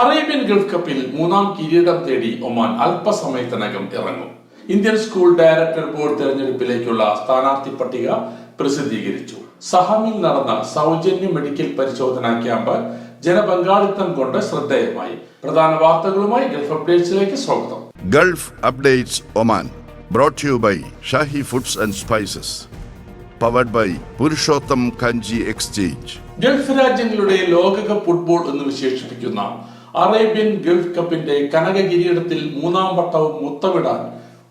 Arabian Gulf കപ്പിൽ മൂന്നാം കിരീടം തേടി ഒമാൻ അല്പസമയത്തിനകം ഇറങ്ങും. ഇന്ത്യൻ സ്കൂൾ ഡയറക്ടർ ബോർഡ് തെരഞ്ഞെടുപ്പിലേക്കുള്ള സ്ഥാനാർത്ഥി പട്ടിക പ്രസിദ്ധീകരിച്ചു. സഹമിൽ നടന്ന സൗജന്യ മെഡിക്കൽ പരിശോധനാ ക്യാമ്പ് ജനപങ്കാളിത്തം കൊണ്ട് ശ്രദ്ധേയമായി. പ്രധാന വാർത്തകളുമായി ഗൾഫ് അപ്ഡേറ്റ്സിലേക്ക് സ്വാഗതം. Gulf updates Oman brought you by Shahi foods and spices powered by Purushottam Kanji exchange. Gulf രാജ്യങ്ങളുടെ ലോകകപ്പ് ഫുട്ബോൾ എന്ന് വിശേഷിപ്പിക്കുന്ന അറേബ്യൻ ഗൾഫ് കപ്പിന്റെ കനക കിരീടത്തിൽ മൂന്നാം വട്ടവും മുത്തമിടാൻ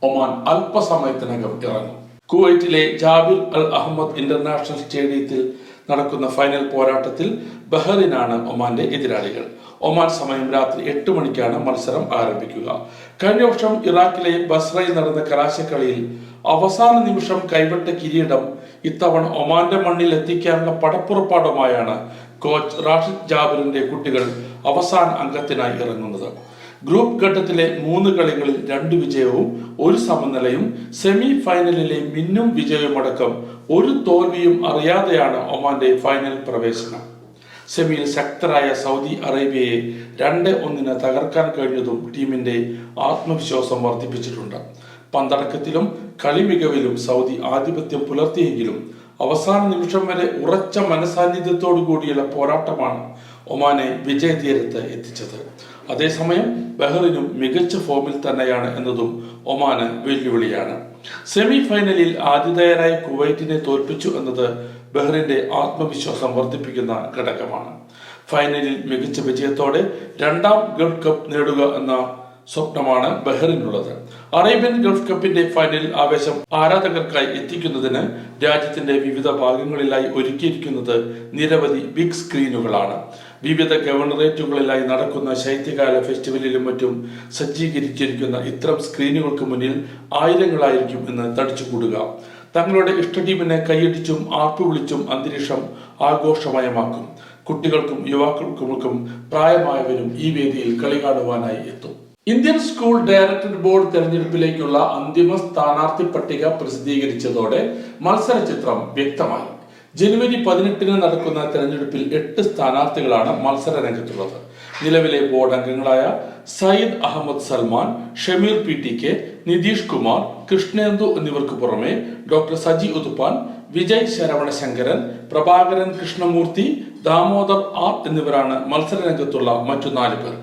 ഒമാൻ അല്പസമയത്തിനകം ഇറങ്ങും. കുവൈറ്റിലെ ജാബിർ അൽ അഹമ്മദ് ഇന്റർനാഷണൽ സ്റ്റേഡിയത്തിൽ നടക്കുന്ന ഫൈനൽ പോരാട്ടത്തിൽ ബഹറിനാണ് ഒമാന്റെ എതിരാളികൾ. ഒമാൻ സമയം രാത്രി എട്ട് മണിക്കാണ് മത്സരം ആരംഭിക്കുക. കഴിഞ്ഞ വർഷം ഇറാഖിലെ ബസ്രയിൽ നടന്ന കലാശക്കളിയിൽ അവസാന നിമിഷം കൈവിട്ട കിരീടം ഇത്തവണ ഒമാന്റെ മണ്ണിൽ എത്തിക്കാനുള്ള പടപ്പുറപ്പാടുമായാണ് കോച്ച് റാഷിദ് ജാബിറിന്റെ കുട്ടികൾ അവസാന അംഗത്തിനായി ഇറങ്ങുന്നത്. ഗ്രൂപ്പ് ഘട്ടത്തിലെ മൂന്ന് കളികളിൽ രണ്ട് വിജയവും ഒരു സമനിലയും സെമി ഫൈനലിലെ മിന്നും വിജയവുമടക്കം ഒരു തോൽവിയും അറിയാതെയാണ് ഒമാന്റെ ഫൈനൽ പ്രവേശനം. സെമിയിൽ ശക്തരായ സൗദി അറേബ്യയെ രണ്ട് ഒന്നിന് തകർക്കാൻ കഴിഞ്ഞതും ടീമിന്റെ ആത്മവിശ്വാസം വർദ്ധിപ്പിച്ചിട്ടുണ്ട്. പന്തടക്കത്തിലും കളിമികവിലും സൗദി ആധിപത്യം പുലർത്തിയെങ്കിലും അവസാന നിമിഷം വരെ ഉറച്ച മനസാന്നിധ്യത്തോടു കൂടിയുള്ള പോരാട്ടമാണ് ഒമാനെ വിജയതീരത്ത് എത്തിച്ചത്. അതേസമയം ബഹ്റിനും മികച്ച ഫോമിൽ തന്നെയാണ് എന്നതും ഒമാന് വെല്ലുവിളിയാണ്. സെമി ഫൈനലിൽ ആതിഥേയരായ കുവൈറ്റിനെ തോൽപ്പിച്ചു എന്നത് ബഹ്റിന്റെ ആത്മവിശ്വാസം വർദ്ധിപ്പിക്കുന്ന ഘടകമാണ്. ഫൈനലിൽ മികച്ച വിജയത്തോടെ രണ്ടാം ഗൾഫ് കപ്പ് നേടുക എന്ന സ്വപ്നമാണ് ബഹ്റിനുള്ളത്. അറേബ്യൻ ഗൾഫ് കപ്പിന്റെ ഫൈനൽ ആവേശം ആരാധകർക്കായി എത്തിക്കുന്നതിന് രാജ്യത്തിന്റെ വിവിധ ഭാഗങ്ങളിലായി ഒരുക്കിയിരിക്കുന്നത് നിരവധി ബിഗ് സ്ക്രീനുകളാണ്. വിവിധ ഗവർണറേറ്റുകളിലായി നടക്കുന്ന ശൈത്യകാല ഫെസ്റ്റിവലിലും മറ്റും സജ്ജീകരിച്ചിരിക്കുന്ന ഇത്തരം സ്ക്രീനുകൾക്ക് മുന്നിൽ ആയിരങ്ങളായിരിക്കും എന്ന് തടിച്ചുകൂടുക. തങ്ങളുടെ ഇഷ്ട ടീമിനെ കൈയടിച്ചും ആർപ്പു വിളിച്ചും അന്തരീക്ഷം ആഘോഷമയമാക്കും. കുട്ടികൾക്കും യുവാക്കൾക്കുമൊക്കെ പ്രായമായവരും ഈ വേദിയിൽ കളി കാണുവാനായി എത്തും. ഇന്ത്യൻ സ്കൂൾ ഡയറക്ടർ ബോർഡ് തെരഞ്ഞെടുപ്പിലേക്കുള്ള അന്തിമ സ്ഥാനാർത്ഥി പട്ടിക പ്രസിദ്ധീകരിച്ചതോടെ മത്സര ചിത്രം വ്യക്തമായി. ജനുവരി പതിനെട്ടിന് നടക്കുന്ന തെരഞ്ഞെടുപ്പിൽ എട്ട് സ്ഥാനാർത്ഥികളാണ് മത്സര രംഗത്തുള്ളത്. നിലവിലെ ബോർഡ് അംഗങ്ങളായ Syed Ahmed Salman Shameer P T K Nitish Kumar Krishnendu എന്നിവർക്ക് പുറമെ ഡോക്ടർ സജി ഉതുപ്പാൻ വിജയ് ശരവണ ശങ്കരൻ പ്രഭാകരൻ കൃഷ്ണമൂർത്തി ദാമോദർ ആർ എന്നിവരാണ് മത്സര രംഗത്തുള്ള മറ്റു നാല് പേർ.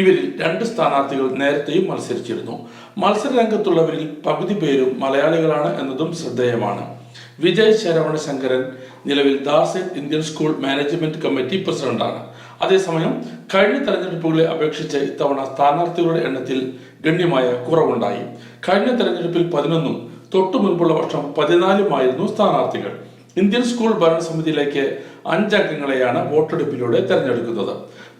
ഇവരിൽ രണ്ട് സ്ഥാനാർത്ഥികൾ നേരത്തെയും മത്സരിച്ചിരുന്നു. മത്സര രംഗത്തുള്ളവരിൽ പകുതി പേരും മലയാളികളാണ് എന്നതും ശ്രദ്ധേയമാണ്. വിജയ് ശരവണ ശങ്കരൻ നിലവിൽ Dasan Indian school management committee പ്രസിഡന്റാണ്. അതേസമയം കഴിഞ്ഞ തെരഞ്ഞെടുപ്പുകളെ അപേക്ഷിച്ച് ഇത്തവണ സ്ഥാനാർത്ഥികളുടെ എണ്ണത്തിൽ ഗണ്യമായ കുറവുണ്ടായി. കഴിഞ്ഞ തെരഞ്ഞെടുപ്പിൽ പതിനൊന്നും തൊട്ടു മുൻപുള്ള വർഷം പതിനാലുമായിരുന്നു സ്ഥാനാർത്ഥികൾ. ഇന്ത്യൻ സ്കൂൾ ഭരണസമിതിയിലേക്ക് അഞ്ചംഗങ്ങളെയാണ് വോട്ടെടുപ്പിലൂടെ തെരഞ്ഞെടുക്കുന്നത്.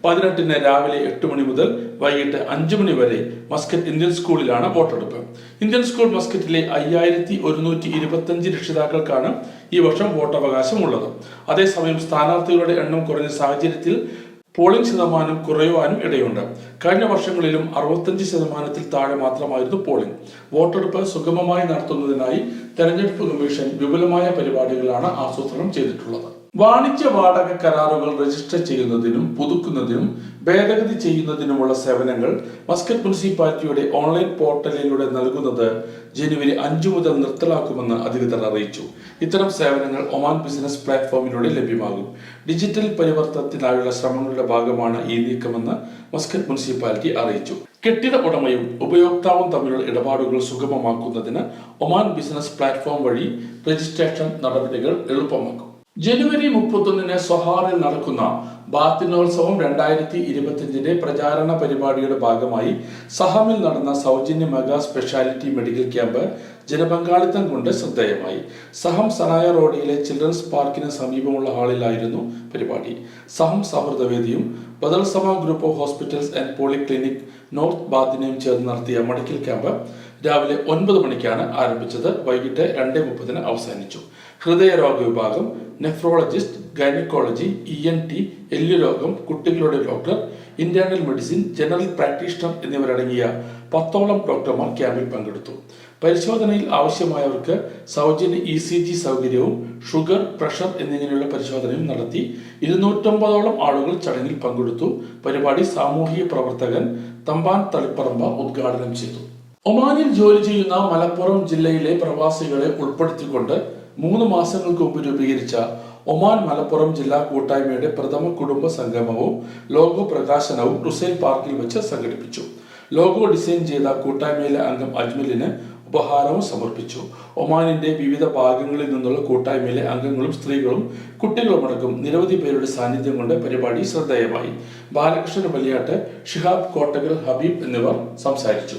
പതിനെട്ടിന് രാവിലെ എട്ട് മണി മുതൽ വൈകിട്ട് അഞ്ചു മണി വരെ മസ്കറ്റ് ഇന്ത്യൻ സ്കൂളിലാണ് വോട്ടെടുപ്പ്. ഇന്ത്യൻ സ്കൂൾ മസ്കറ്റിലെ അയ്യായിരത്തി ഒരുന്നൂറ്റി ഇരുപത്തഞ്ച് രക്ഷിതാക്കൾക്കാണ് ഈ വർഷം വോട്ടവകാശം ഉള്ളത് അതേസമയം സ്ഥാനാർത്ഥികളുടെ എണ്ണം കുറഞ്ഞ സാഹചര്യത്തിൽ പോളിംഗ് ശതമാനം കുറയുവാനും ഇടയുണ്ട്. കഴിഞ്ഞ വർഷങ്ങളിലും അറുപത്തഞ്ച് ശതമാനത്തിൽ താഴെ മാത്രമായിരുന്നു പോളിംഗ്. വോട്ടെടുപ്പ് സുഗമമായി നടത്തുന്നതിനായി തെരഞ്ഞെടുപ്പ് കമ്മീഷൻ വിപുലമായ പരിപാടികളാണ് ആസൂത്രണം ചെയ്തിട്ടുള്ളത്. വാണിജ്യ വാടക കരാറുകൾ രജിസ്റ്റർ ചെയ്യുന്നതിനും പുതുക്കുന്നതിനും ഭേദഗതി ചെയ്യുന്നതിനുമുള്ള സേവനങ്ങൾ മസ്കറ്റ് മുനിസിപ്പാലിറ്റിയുടെ ഓൺലൈൻ പോർട്ടലിലൂടെ നൽകുന്നത് ജനുവരി അഞ്ചു മുതൽ നിർത്തലാക്കുമെന്ന് അധികൃതർ അറിയിച്ചു. ഇത്തരം സേവനങ്ങൾ ഒമാൻ ബിസിനസ് പ്ലാറ്റ്ഫോമിലൂടെ ലഭ്യമാകും. ഡിജിറ്റൽ പരിവർത്തനത്തിനായുള്ള ശ്രമങ്ങളുടെ ഭാഗമാണ് ഈ നീക്കമെന്ന് മസ്കറ്റ് മുനിസിപ്പാലിറ്റി അറിയിച്ചു. കെട്ടിട ഉടമയും ഉപയോക്താവും തമ്മിലുള്ള ഇടപാടുകൾ സുഗമമാക്കുന്നതിന് ഒമാൻ ബിസിനസ് പ്ലാറ്റ്ഫോം വഴി രജിസ്ട്രേഷൻ നടപടികൾ എളുപ്പമാക്കും. ജനുവരി മുപ്പത്തൊന്നിന് സൊഹാറിൽ നടക്കുന്ന ബാത്തിനോത്സവം രണ്ടായിരത്തി ഇരുപത്തിയഞ്ചിന്റെ പ്രചാരണ പരിപാടിയുടെ ഭാഗമായി സഹമിൽ നടന്ന സൗജന്യ മെഗാ സ്പെഷ്യാലിറ്റി മെഡിക്കൽ ക്യാമ്പ് ജനപങ്കാളിത്തം കൊണ്ട് ശ്രദ്ധേയമായി. സഹം സനായ റോഡിലെ ചിൽഡ്രൻസ് പാർക്കിന് സമീപമുള്ള ഹാളിലായിരുന്നു പരിപാടി. സഹം സൗഹൃദവേദിയും ബദൽ സഭ group of hospitals and polyclinic north ബാത്തിനെയും ചേർന്ന് നടത്തിയ മെഡിക്കൽ ക്യാമ്പ് രാവിലെ ഒൻപത് മണിക്കാണ് ആരംഭിച്ചത്. വൈകിട്ട് രണ്ട് മുപ്പതിന് അവസാനിച്ചു. ഹൃദയരോഗ വിഭാഗം nephrologist gynaecology E N T എല്ലുരോഗം കുട്ടികളുടെ doctor internal medicine general practitioner എന്നിവരടങ്ങിയ പത്തോളം ഡോക്ടർമാർ ക്യാമ്പിൽ പങ്കെടുത്തു. പരിശോധനയിൽ ആവശ്യമായവർക്ക് സൗജന്യ ഇ സി ജി സൗകര്യവും ഷുഗർ പ്രഷർ എന്നിങ്ങനെയുള്ള പരിശോധനയും നടത്തി. ഇരുന്നൂറ്റമ്പതോളം ആളുകൾ ചടങ്ങിൽ പങ്കെടുത്തു. പരിപാടി സാമൂഹിക പ്രവർത്തകൻ തമ്പാൻ തളിപ്പറമ്പ ഉദ്ഘാടനം ചെയ്തു. ഒമാനിൽ ജോലി ചെയ്യുന്ന മലപ്പുറം ജില്ലയിലെ പ്രവാസികളെ ഉൾപ്പെടുത്തിക്കൊണ്ട് മൂന്ന് മാസങ്ങൾക്ക് മുമ്പ് രൂപീകരിച്ച ഒമാൻ മലപ്പുറം ജില്ലാ കൂട്ടായ്മയുടെ പ്രഥമ കുടുംബ സംഗമവും ലോഗോ പ്രകാശനവും റുസൈൻ പാർക്കിൽ വെച്ച് സംഘടിപ്പിച്ചു. ലോഗോ ഡിസൈൻ ചെയ്ത കൂട്ടായ്മയിലെ അംഗം അജ്മലിന് ഉപഹാരവും സമർപ്പിച്ചു. ഒമാനിന്റെ വിവിധ ഭാഗങ്ങളിൽ നിന്നുള്ള കൂട്ടായ്മയിലെ അംഗങ്ങളും സ്ത്രീകളും കുട്ടികളും കുട്ടികളുമടക്കം നിരവധി പേരുടെ സാന്നിധ്യം കൊണ്ട് പരിപാടി ശ്രദ്ധേയമായി. ബാലകൃഷ്ണൻ വലിയാട്ട് ഷിഹാബ് കോട്ടകൽ ഹബീബ് എന്നിവർ സംസാരിച്ചു.